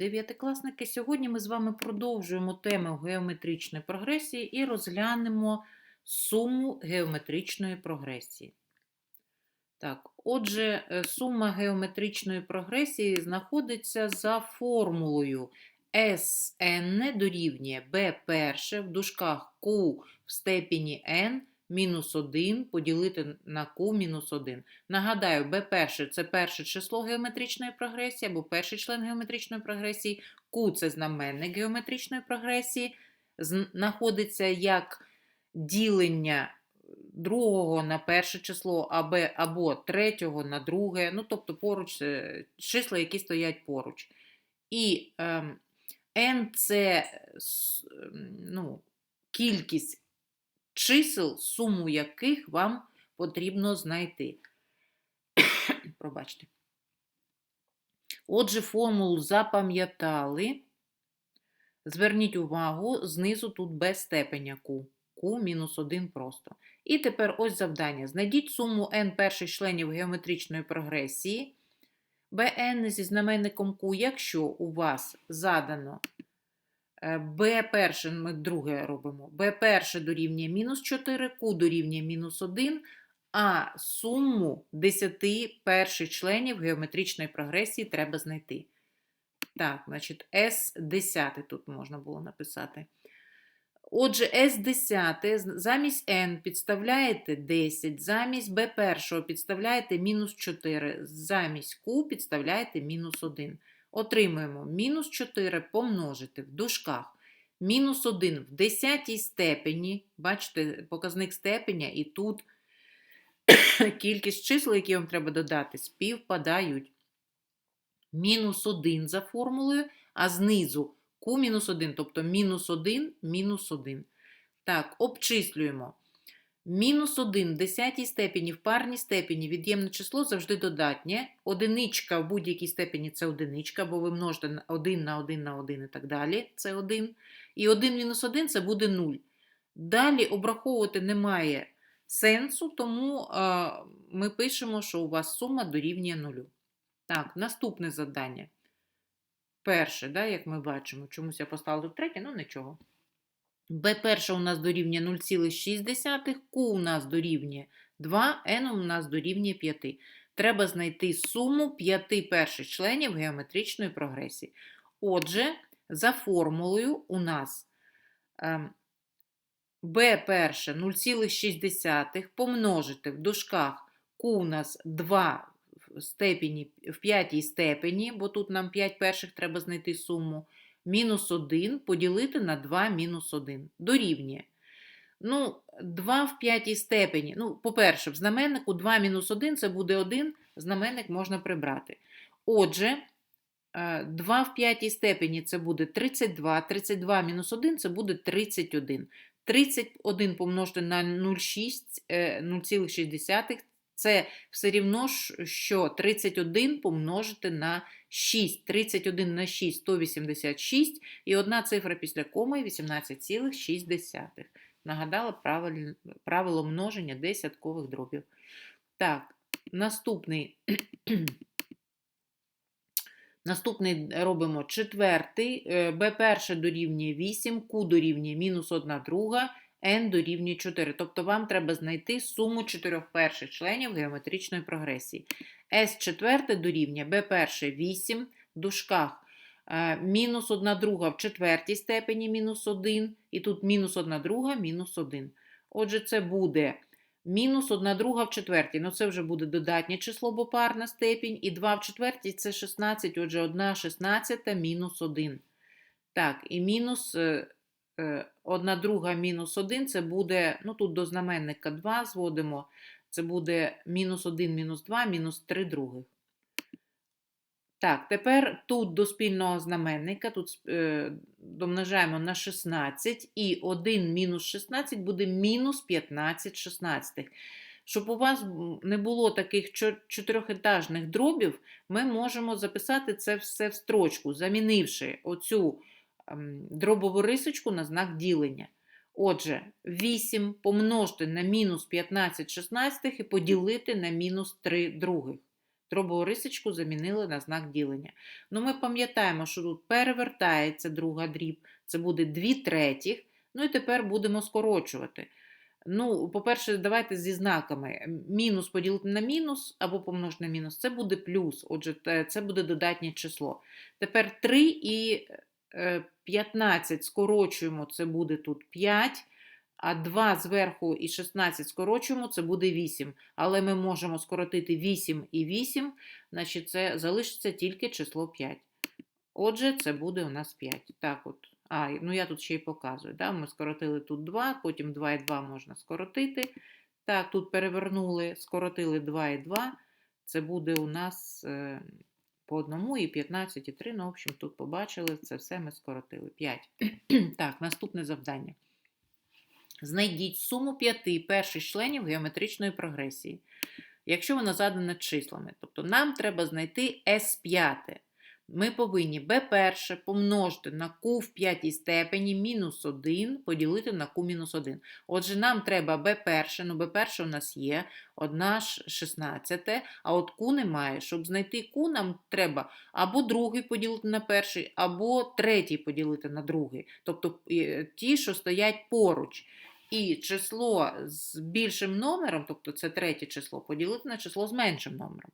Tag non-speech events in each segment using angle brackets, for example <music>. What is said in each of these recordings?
дев'ятикласники! Сьогодні ми з вами продовжуємо тему геометричної прогресії і розглянемо суму геометричної прогресії. Так, отже, е, сума геометричної прогресії знаходиться за формулою Sn дорівнює b перше в дужках q в степені n мінус 1 поділити на q мінус 1. Нагадаю, b перше це перше число геометричної прогресії або перший член геометричної прогресії, q це знаменник геометричної прогресії, знаходиться як ділення другого на перше число або, або третього на друге, ну тобто поруч е, числа, які стоять поруч. І е, n це ем, ну, кількість чисел, суму яких вам потрібно знайти. <coughs> Пробачте. Отже, формулу запам'ятали. Зверніть увагу, знизу тут без степеня q. q мінус 1 просто. І тепер ось завдання. Знайдіть суму n перших членів геометричної прогресії bn зі знаменником q, якщо у вас задано е, b перше, ми друге робимо, b перше дорівнює мінус 4, q дорівнює мінус 1, а суму 10 перших членів геометричної прогресії треба знайти. Так, значить, S10 тут можна було написати. Отже, S10 замість n підставляєте 10, замість b першого підставляєте мінус 4, замість q підставляєте мінус 1. Отримуємо мінус 4 помножити в дужках. Мінус 1 в 10 степені, бачите, показник степеня, і тут <coughs> кількість чисел, які вам треба додати, співпадають. Мінус 1 за формулою, а знизу q мінус 1, тобто мінус 1, мінус 1. Так, обчислюємо. Мінус 1 в 10 степені в парній степені від'ємне число завжди додатнє. Одиничка в будь-якій степені це одиничка, бо ви множите на 1 на 1 на 1 і так далі. Це 1. І 1 мінус 1 це буде 0. Далі обраховувати немає сенсу, тому е, ми пишемо, що у вас сума дорівнює 0. Так, наступне завдання. Перше, да, як ми бачимо, чомусь я поставила третє, ну нічого. B перше у нас дорівнює 0,6, Q у нас дорівнює 2, N у нас дорівнює 5. Треба знайти суму 5 перших членів геометричної прогресії. Отже, за формулою у нас ем, b перше 0,6 помножити в дужках Q у нас 2 в степені, в п'ятій степені, бо тут нам 5 перших треба знайти суму, мінус 1 поділити на 2 мінус 1. Дорівнює. Ну, 2 в п'ятій степені. Ну, по-перше, в знаменнику 2 мінус 1 це буде 1, знаменник можна прибрати. Отже, 2 в п'ятій степені це буде 32, 32 мінус 1 це буде 31. 31 помножити на 0,6, 0,6 це все рівно, що 31 помножити на 6. 31 на 6 186, і одна цифра після коми 18,6. Нагадала правило, правило множення десяткових дробів. Так, наступний. <clears throat> Наступний робимо четвертий, b перше дорівнює 8, q дорівнює мінус 1 друга, n дорівнює 4. Тобто вам треба знайти суму чотирьох перших членів геометричної прогресії. S четверте дорівнює b перше 8 в дужках. Мінус 1 друга в четвертій степені мінус 1, і тут мінус 1 друга мінус 1. Отже, це буде мінус 1 друга в четвертій. Ну, це вже буде додатнє число, бо парна степінь. І 2 в четвертій це 16, отже, 1 шістнадцята мінус 1. Так, і мінус 1 друга мінус 1 це буде, ну тут до знаменника 2 зводимо, це буде мінус 1, мінус 2, мінус 3 других. Так, тепер тут до спільного знаменника, тут е, домножаємо на 16, і 1 мінус 16 буде мінус 15 16. Щоб у вас не було таких чотирьохетажних дробів, ми можемо записати це все в строчку, замінивши оцю дробову рисочку на знак ділення. Отже, 8 помножити на мінус 15 16 і поділити на мінус 3 других. Дробову рисочку замінили на знак ділення. Ну, ми пам'ятаємо, що тут перевертається друга дріб, це буде 2 третіх. Ну і тепер будемо скорочувати. Ну, по-перше, давайте зі знаками. Мінус поділити на мінус або помножити на мінус, це буде плюс. Отже, це буде додатнє число. Тепер 3 і 15 скорочуємо, це буде тут 5. А 2 зверху і 16 скорочуємо, це буде 8. Але ми можемо скоротити 8 і 8, значить це залишиться тільки число 5. Отже, це буде у нас 5. Так от. А, ну я тут ще й показую. Да? Ми скоротили тут 2, потім 2 і 2 можна скоротити. Так, тут перевернули, скоротили 2 і 2. Це буде у нас е, по одному і 15 і 3. Ну, в общем, тут побачили, це все ми скоротили. 5. <clears throat> так, наступне завдання. Знайдіть суму п'яти перших членів геометричної прогресії, якщо вона задана числами. Тобто нам треба знайти S5. Ми повинні b1 помножити на q в п'ятій степені мінус 1 поділити на q мінус 1. Отже, нам треба b1, ну b1 у нас є, 1 16, а от q немає. Щоб знайти q, нам треба або другий поділити на перший, або третій поділити на другий. Тобто е, ті, що стоять поруч. І число з більшим номером, тобто це третє число, поділити на число з меншим номером.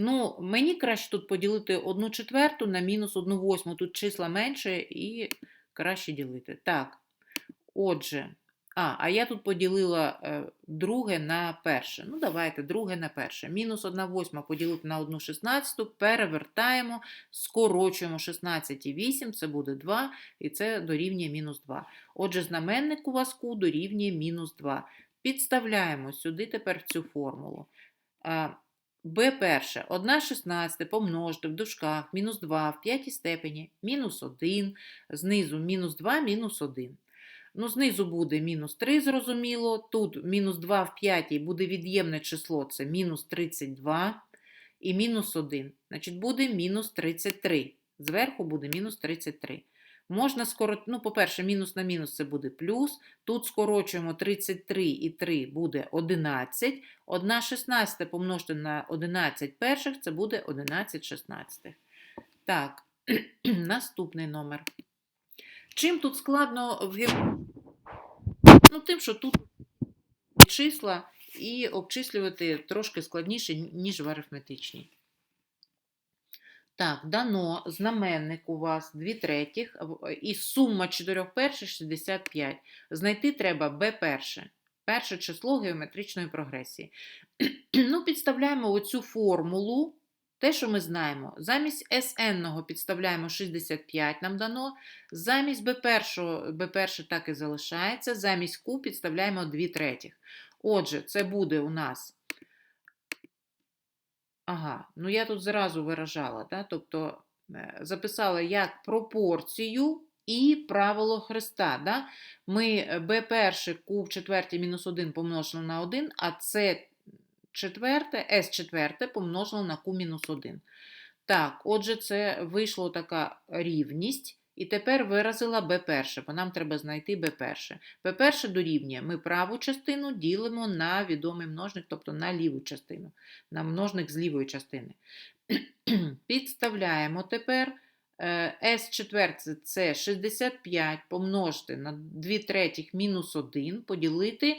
Ну, мені краще тут поділити 1 четверту на мінус 1 восьму. Тут числа менше і краще ділити. Так, отже, а, а я тут поділила е, друге на перше. Ну, давайте, друге на перше. Мінус 1 восьма поділити на 1 шістнадцяту, перевертаємо, скорочуємо 16 і 8, це буде 2, і це дорівнює мінус 2. Отже, знаменник у вас Q дорівнює мінус 2. Підставляємо сюди тепер цю формулу. А, b перше, 1 16 помножити в дужках мінус 2 в п'ятій степені, мінус 1, знизу мінус 2, мінус 1. Ну, знизу буде мінус 3, зрозуміло. Тут мінус 2 в п'ятій буде від'ємне число, це мінус 32 і мінус 1. Значить, буде мінус 33. Зверху буде мінус 33. Можна скоротити, ну, по-перше, мінус на мінус це буде плюс. Тут скорочуємо 33 і 3 буде 11. 1 16 помножити на 11 перших, це буде 11 16. Так, <clears throat> наступний номер. Чим тут складно в Ну, тим, що тут числа і обчислювати трошки складніше, ніж в арифметичній. Так, дано знаменник у вас 2 третіх і сума 4 перших 65. Знайти треба b перше. Перше число геометричної прогресії. <clears throat> ну, підставляємо оцю формулу, те, що ми знаємо. Замість SN підставляємо 65 нам дано. Замість B1, B1 так і залишається. Замість Q підставляємо 2 третіх. Отже, це буде у нас. Ага, ну я тут зразу виражала, да? тобто е, записала як пропорцію і правило Христа. Да? Ми b1 куб четвертій мінус 1 помножили на 1, а c четверте, s четверте помножили на q мінус 1. Так, отже, це вийшло така рівність. І тепер виразила b1, бо нам треба знайти b1. b1 дорівнює, ми праву частину ділимо на відомий множник, тобто на ліву частину, на множник з лівої частини. <clears throat> Підставляємо тепер е, s четверте це 65 помножити на 2 третіх мінус 1, поділити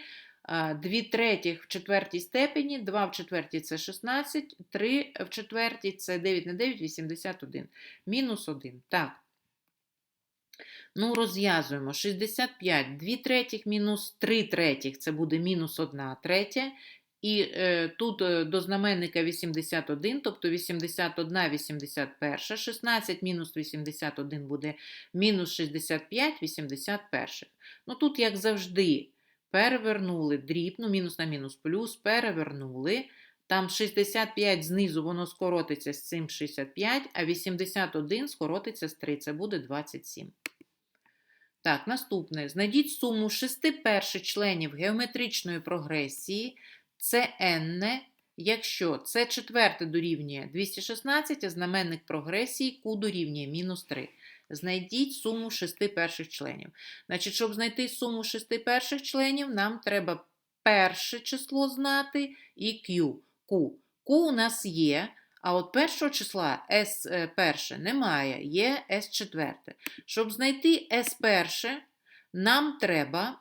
2 третіх в четвертій степені, 2 в четвертій це 16, 3 в четвертій це 9 на 9, 81. Мінус 1. Так. Ну, розв'язуємо. 65, 2 третіх мінус 3 третіх, це буде мінус 1 третя. І е, тут е, до знаменника 81, тобто 81, 81, 16 мінус 81 буде мінус 65, 81. Ну, тут, як завжди, перевернули дріб, ну, мінус на мінус плюс, перевернули. Там 65 знизу воно скоротиться з цим 65, а 81 скоротиться з 3, це буде 27. Так, наступне. Знайдіть суму шести перших членів геометричної прогресії. Це n, якщо це четверте дорівнює 216, а знаменник прогресії Q дорівнює мінус 3. Знайдіть суму шести перших членів. Значить, щоб знайти суму шести перших членів, нам треба перше число знати і Q. Q. Q у нас є, а от першого числа S е, перше немає, є S четверте. Щоб знайти S перше, нам треба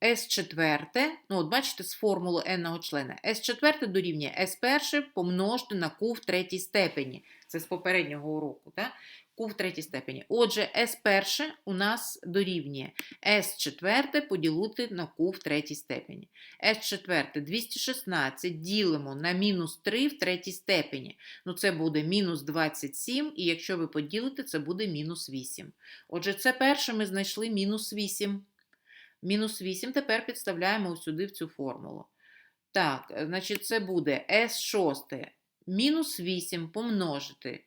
S четверте, ну от бачите, з формули n члена, S четверте дорівнює S перше помножити на Q в третій степені. Це з попереднього уроку, так? Q в третій степені. Отже, S перше у нас дорівнює S четверте поділити на Q в третій степені. S четверте 216 ділимо на мінус 3 в третій степені. Ну, це буде мінус 27, і якщо ви поділите, це буде мінус 8. Отже, це перше ми знайшли мінус 8. Мінус 8 тепер підставляємо сюди в цю формулу. Так, значить, це буде S6 мінус 8 помножити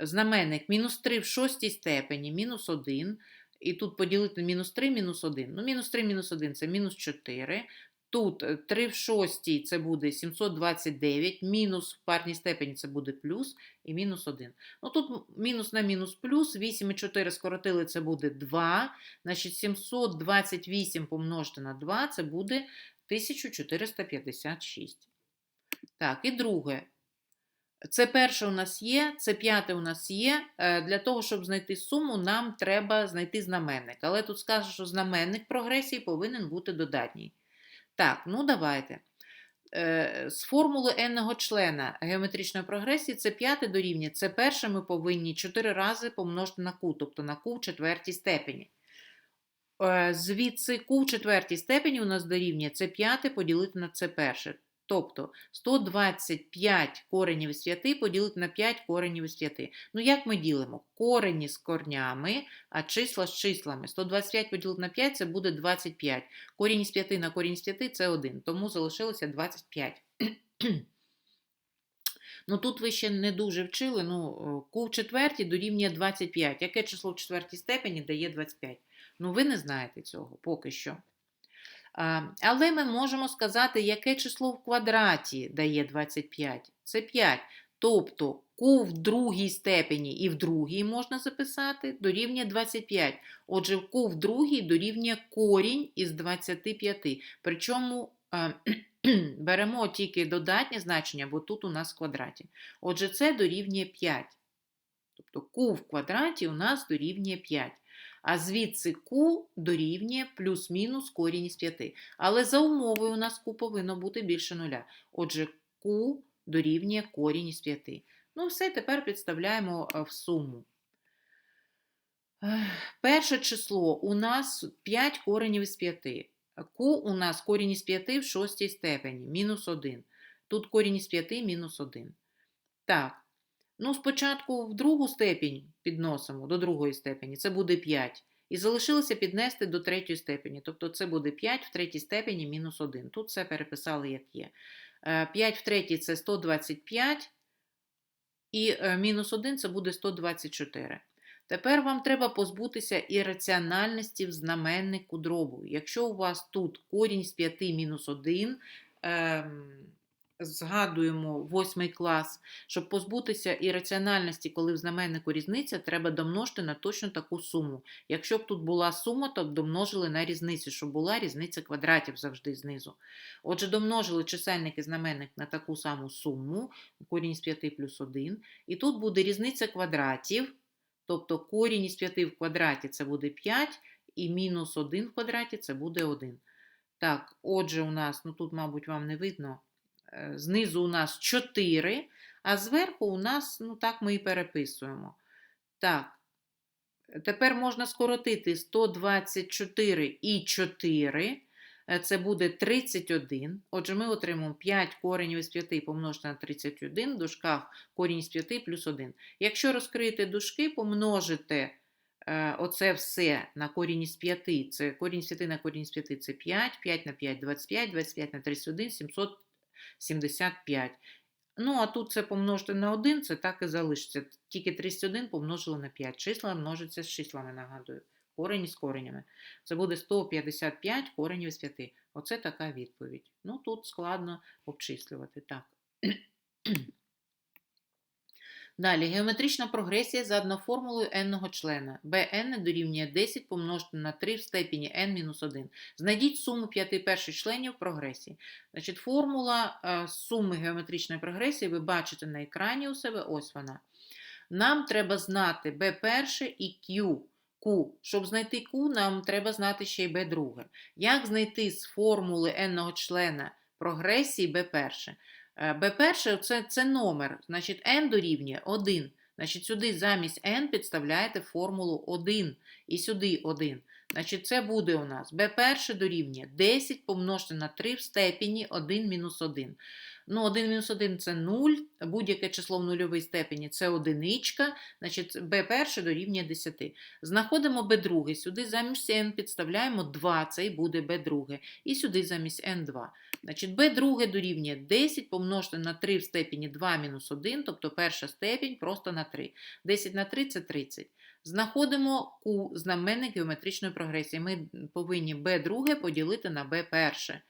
знаменник мінус 3 в шостій степені, мінус 1. І тут поділити мінус 3, мінус 1. Ну, мінус 3, мінус 1 це мінус 4. Тут 3 в шостій це буде 729, мінус в парній степені це буде плюс і мінус 1. Ну тут мінус на мінус плюс, 8 і 4 скоротили, це буде 2. Значить, 728 помножити на 2 це буде 1456. Так, і друге. Це перше у нас є, це п'яте у нас є. Е, Для того, щоб знайти суму, нам треба знайти знаменник. Але тут скажуть, що знаменник прогресії повинен бути додатній. Так, ну давайте. Е, З формули n члена геометричної прогресії це п'яте дорівнює. Це перше ми повинні 4 рази помножити на q, тобто на q в четвертій степені. Е, Звідси q в четвертій степені у нас дорівнює це п'яте поділити на це перше. Тобто 125 коренів із 5 поділити на 5 коренів із 5. Ну, як ми ділимо? Корені з корнями, а числа з числами. 125 поділити на 5 це буде 25. Корінь з 5 на корінь з 5 це 1. Тому залишилося 25. <clears throat> Ну, тут ви ще не дуже вчили. Ну, Q в четвертій дорівнює 25. Яке число в четвертій степені дає 25? Ну, ви не знаєте цього поки що. Але ми можемо сказати, яке число в квадраті дає 25. Це 5. Тобто Q в другій степені і в другій можна записати дорівнює 25. Отже, Q в другій дорівнює корінь із 25. Причому <clears throat> беремо тільки додатнє значення, бо тут у нас в квадраті. Отже, це дорівнює 5. Тобто Q в квадраті у нас дорівнює 5. А звідси Q дорівнює плюс-мінус корінь із 5. Але за умовою у нас Q повинно бути більше нуля. Отже, Q дорівнює корінь із 5. Ну, все, тепер підставляємо в суму. Перше число у нас 5 коренів із 5. Q у нас корінь із 5 в шостій степені, мінус 1. Тут корінь із 5 мінус 1. Так, Ну, спочатку в другу степінь підносимо до другої степені, це буде 5. І залишилося піднести до третьої степені. Тобто це буде 5 в третій степені мінус 1. Тут все переписали, як є. 5 е, в третій це 125, і е, мінус 1 це буде 124. Тепер вам треба позбутися ірраціональності в знаменнику дробу. Якщо у вас тут корінь з 5 мінус 1, згадуємо восьмий клас, щоб позбутися ірраціональності, коли в знаменнику різниця, треба домножити на точно таку суму. Якщо б тут була сума, то б домножили на різницю, щоб була різниця квадратів завжди знизу. Отже, домножили чисельник і знаменник на таку саму суму, корінь з 5 плюс 1. І тут буде різниця квадратів, тобто корінь із 5 в квадраті це буде 5, і мінус 1 в квадраті це буде 1. Так, отже, у нас, ну тут, мабуть, вам не видно. Е, знизу у нас 4, а зверху у нас, ну так, ми і переписуємо. Так, тепер можна скоротити 124 і 4. Е, це буде 31. Отже, ми отримаємо 5 коренів із 5 помножити на 31, в дужках корінь із 5 плюс 1. Якщо розкрити дужки, помножите е, оце все на корінь із 5, це корінь з 5 на корінь із 5 це 5, 5 на 5 25, 25 на 31, 700. 75. Ну, а тут це помножити на 1, це так і залишиться. Тільки 31 помножили на 5. Числа множиться з числами, нагадую. Корені з коренями. Це буде 155 коренів з 5. Оце така відповідь. Ну, тут складно обчислювати. Так. Далі, геометрична прогресія за одноформулою n-ного члена. bn дорівнює 10 помножити на 3 в степені n-1. Знайдіть суму п'яти перших членів прогресії. Значить, формула е, суми геометричної прогресії ви бачите на екрані у себе, ось вона. Нам треба знати b1 і q. Q. Щоб знайти Q, нам треба знати ще й b2. Як знайти з формули n-ного члена прогресії b1? Е, b1 це, це номер, значить n дорівнює 1. Значить, сюди замість n підставляєте формулу 1 і сюди 1. Значить, це буде у нас b1 дорівнює 10 помножити на 3 в степені 1 мінус 1. Ну, 1 мінус 1 це 0, будь-яке число в нульовій степені це одиничка, значить b1 дорівнює 10. Знаходимо b2, сюди замість n підставляємо 2, це і буде b2, і сюди замість n2. Значить, b2 дорівнює 10 помножити на 3 в степені 2 мінус 1, тобто перша степінь просто на 3. 10 на 3 це 30. Знаходимо Q, знаменник геометричної прогресії. Ми повинні b2 поділити на b1.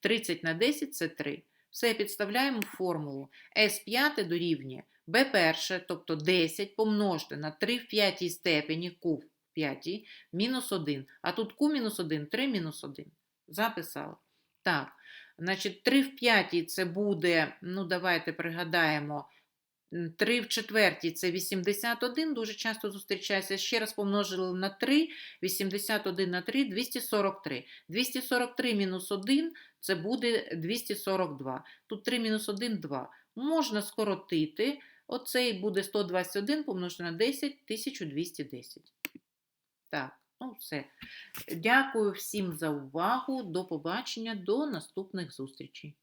30 на 10 це 3. Все підставляємо формулу. S5 дорівнює b1, тобто 10 помножити на 3 в п'ятій степені Q в п'ятій мінус 1. А тут Q мінус 1, 3 мінус 1. Записали. Так, значить, 3 в п'ятій це буде, ну давайте пригадаємо, 3 в четвертій це 81, дуже часто зустрічається. Ще раз помножили на 3, 81 на 3, 243. 243 мінус 1 це буде 242. Тут 3 мінус 1 – 2. Можна скоротити. Оцей буде 121 помножити на 10 1210. Так, ну все. Дякую всім за увагу. До побачення, до наступних зустрічей.